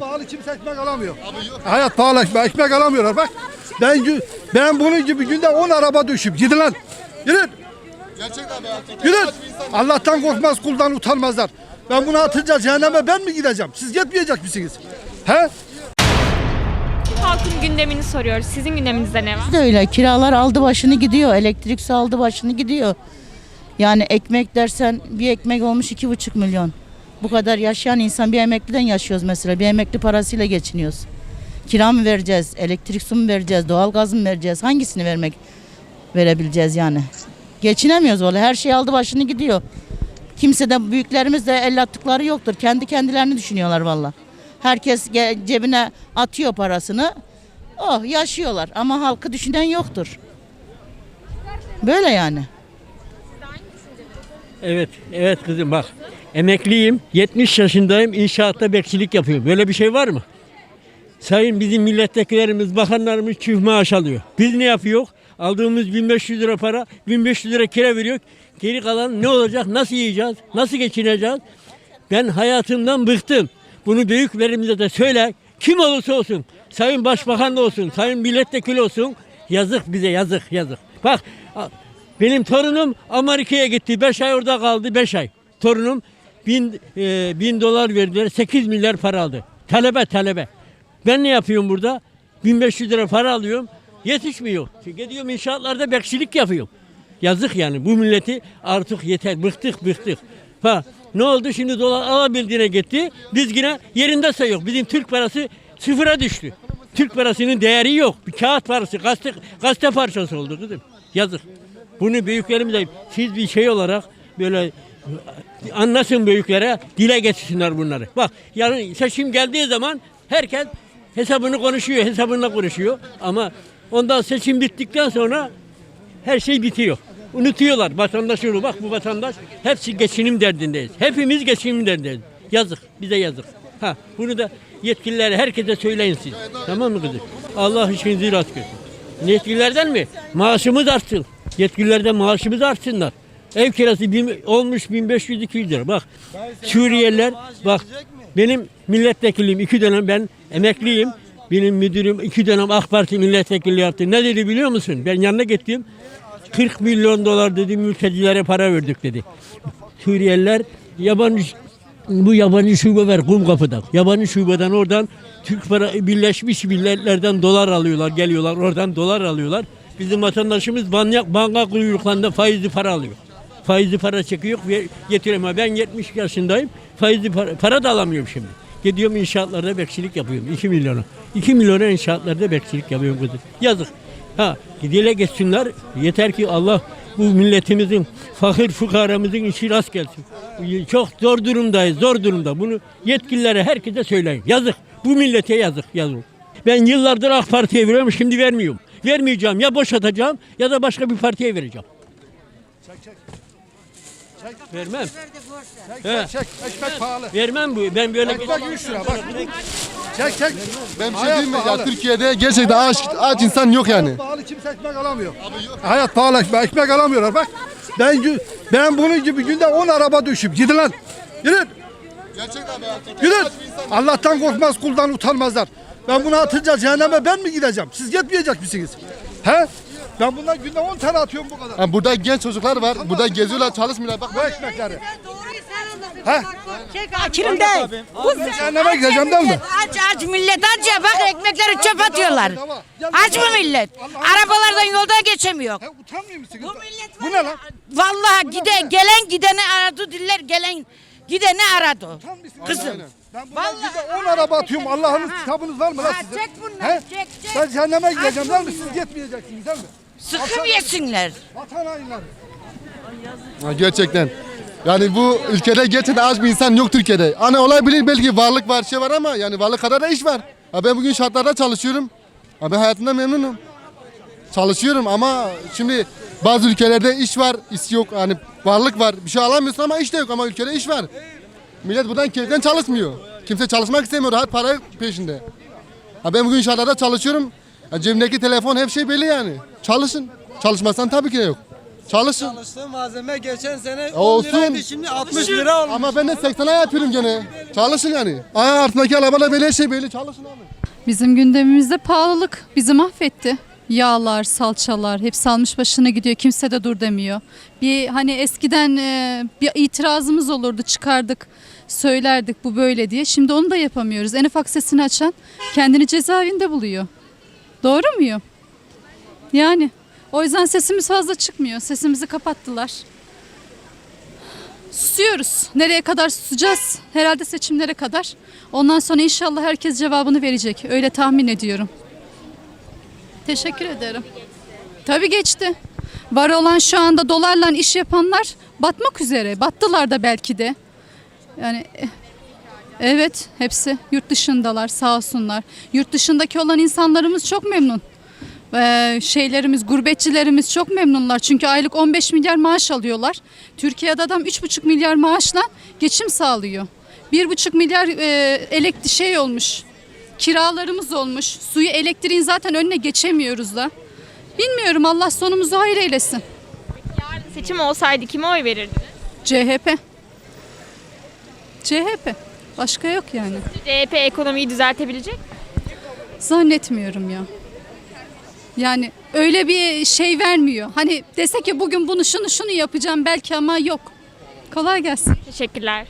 Pahalı kimse ekmek alamıyor. Hayat pahalı ekmek, ekmek alamıyorlar bak. Ben ben bunun gibi günde 10 araba düşüp gidin lan. Gidin. Gerçekten be. Gidin. Allah'tan korkmaz kuldan utanmazlar. Ben bunu atınca cehenneme ben mi gideceğim? Siz gitmeyecek misiniz? He? Halkın gündemini soruyoruz. Sizin gündeminizde ne var? de öyle. Kiralar aldı başını gidiyor. Elektrik su aldı başını gidiyor. Yani ekmek dersen bir ekmek olmuş iki buçuk milyon. Bu kadar yaşayan insan bir emekliden yaşıyoruz mesela. Bir emekli parasıyla geçiniyoruz. Kira mı vereceğiz? Elektrik su mu vereceğiz? Doğalgaz mı vereceğiz? Hangisini vermek verebileceğiz yani? Geçinemiyoruz vallahi. Her şey aldı başını gidiyor. Kimse de büyüklerimiz de el attıkları yoktur. Kendi kendilerini düşünüyorlar valla. Herkes cebine atıyor parasını. Oh yaşıyorlar ama halkı düşünen yoktur. Böyle yani. Evet, evet kızım bak. Emekliyim, 70 yaşındayım, inşaatta bekçilik yapıyorum. Böyle bir şey var mı? Sayın bizim milletvekillerimiz, bakanlarımız çift maaş alıyor. Biz ne yapıyor? Aldığımız 1500 lira para, 1500 lira kira veriyor. Geri kalan ne olacak? Nasıl yiyeceğiz? Nasıl geçineceğiz? Ben hayatımdan bıktım. Bunu büyüklerimize de söyle. Kim olursa olsun. Sayın Başbakan da olsun. Sayın milletvekili olsun. Yazık bize yazık yazık. Bak benim torunum Amerika'ya gitti. 5 ay orada kaldı 5 ay. Torunum bin, e, bin dolar verdiler. 8 milyar para aldı. Talebe talebe. Ben ne yapıyorum burada? 1500 lira para alıyorum. Yetişmiyor. Gidiyorum inşaatlarda bekçilik yapıyorum. Yazık yani bu milleti artık yeter. Bıktık bıktık. Ha, ne oldu şimdi dolar alabildiğine gitti. Biz yine yerinde sayıyor. Bizim Türk parası sıfıra düştü. Türk parasının değeri yok. Bir kağıt parası, gazete, gazete parçası oldu kızım. Yazık. Bunu büyüklerimiz de siz bir şey olarak böyle anlasın büyüklere dile getirsinler bunları. Bak yarın seçim geldiği zaman herkes hesabını konuşuyor, hesabını konuşuyor. Ama ondan seçim bittikten sonra her şey bitiyor. Unutuyorlar vatandaşı onu. Bak bu vatandaş hepsi geçinim derdindeyiz. Hepimiz geçinim derdindeyiz. Yazık. Bize yazık. Ha bunu da yetkililere herkese söyleyin siz. Tamam mı kızım? Allah işinizi rast görsün. Yetkililerden mi? Maaşımız artsın. Yetkililerden maaşımız artsınlar. Ev kirası bin- olmuş 1500-200 lira. Bak Suriyeliler bak benim milletvekiliyim iki dönem ben emekliyim. Benim müdürüm iki dönem AK Parti milletvekili yaptı. Ne dedi biliyor musun? Ben yanına gittim. 40 milyon dolar dedi mültecilere para verdik dedi. Suriyeliler yabancı bu yabancı şube ver kum kapıda. Yabancı şubeden oradan Türk para Birleşmiş Milletler'den dolar alıyorlar, geliyorlar oradan dolar alıyorlar. Bizim vatandaşımız banka, banka kuyruklarında faizli para alıyor. Faizli para çekiyor ve getiriyor ama ben 70 yaşındayım. Faizli para, para da alamıyorum şimdi. Gidiyorum inşaatlarda bekçilik yapıyorum 2 milyona. 2 milyona inşaatlarda bekçilik yapıyorum kızım. Yazık. Ha dile geçsinler. Yeter ki Allah bu milletimizin, fakir fukaramızın işi rast gelsin. Çok zor durumdayız, zor durumda. Bunu yetkililere, herkese söyleyin. Yazık. Bu millete yazık, yazık. Ben yıllardır AK Parti'ye veriyorum, şimdi vermiyorum. Vermeyeceğim. Ya boşatacağım ya da başka bir partiye vereceğim. Vermem. He, Çek ekmek pahalı. vermem bu. Ben böyle Ekmek 3 lira bak. Çek çek. Ben bir şey Hayat diyeyim mi? Ya pahalı. Türkiye'de gerçekten aç, aç insan yok yani. Pahalı kimse ekmek alamıyor. Hayat pahalı ekmek, ekmek alamıyorlar bak. Ben gü- ben bunun gibi günde 10 araba düşüp gidin lan. Gidin. Gerçekten be. Gidin. Allah'tan korkmaz kuldan utanmazlar. Ben bunu atınca cehenneme ben mi gideceğim? Siz gitmeyecek misiniz? He? Ben bundan günde 10 tane atıyorum bu kadar. Yani burada genç çocuklar var. Burada geziyorlar, çalışmıyorlar. Bak Bu ekmekleri. Ha? Fakirim değil. Bu Cehenneme gideceğim değil mi? aç aç millet aç ya bak ekmekleri çöp atıyorlar. Aç mı millet? Arabalardan yolda geçemiyor. He, utanmıyor musunuz? Bu millet Bu var ne ya, lan? Vallahi gide, gelen gideni aradı diller gelen gideni aradı. Kızım. Ben bundan Vallahi- günde 10 araba atıyorum. Allah'ın Ha. kitabınız var mı lan Ha, sizin? çek bunları, çek, çek. Ben cehenneme gideceğim Aç değil mi? bu Siz gitmeyeceksiniz değil mi? Sıkım yesinler. Vatan hainleri. Ha, gerçekten. Yani bu ülkede gerçekten az bir insan yok Türkiye'de. Hani olabilir belki varlık var şey var ama yani varlık kadar da iş var. Ha, ben bugün şartlarda çalışıyorum. Ha, ben hayatımda memnunum. Çalışıyorum ama şimdi bazı ülkelerde iş var, iş yok. Hani varlık var. Bir şey alamıyorsun ama iş de yok ama ülkede iş var. Millet buradan keyiften çalışmıyor. Kimse çalışmak istemiyor. Rahat para peşinde. Ha, ben bugün şartlarda çalışıyorum. Ha, cebimdeki telefon hep şey belli yani. Çalışın. Çalışmazsan tabii ki de yok. Çalışın. Çalıştığım malzeme geçen sene 10 olsun. liraydı şimdi 60 lira olmuş. Ama ben de 80'e yapıyorum gene. Çalışın yani. Aa altındaki arabalar böyle şey böyle çalışın abi. Bizim gündemimizde pahalılık bizi mahvetti. Yağlar, salçalar hepsi almış başına gidiyor. Kimse de dur demiyor. Bir hani eskiden e, bir itirazımız olurdu çıkardık söylerdik bu böyle diye. Şimdi onu da yapamıyoruz. En ufak sesini açan kendini cezaevinde buluyor. Doğru muyum? Yani o yüzden sesimiz fazla çıkmıyor. Sesimizi kapattılar. Susuyoruz. Nereye kadar susacağız? Herhalde seçimlere kadar. Ondan sonra inşallah herkes cevabını verecek. Öyle tahmin ediyorum. Teşekkür ederim. Tabii geçti. Var olan şu anda dolarla iş yapanlar batmak üzere. Battılar da belki de. Yani eh, evet hepsi yurt dışındalar sağ olsunlar. Yurt dışındaki olan insanlarımız çok memnun. Ee, şeylerimiz, gurbetçilerimiz çok memnunlar. Çünkü aylık 15 milyar maaş alıyorlar. Türkiye'de adam 3,5 milyar maaşla geçim sağlıyor. 1,5 milyar e, elektrik şey olmuş. Kiralarımız olmuş. Suyu, elektriğin zaten önüne geçemiyoruz da. Bilmiyorum Allah sonumuzu hayır eylesin. Yarın seçim olsaydı kime oy verirdiniz? CHP. CHP. Başka yok yani. CHP ekonomiyi düzeltebilecek mi? Zannetmiyorum ya. Yani öyle bir şey vermiyor. Hani dese ki bugün bunu şunu şunu yapacağım belki ama yok. Kolay gelsin. Teşekkürler.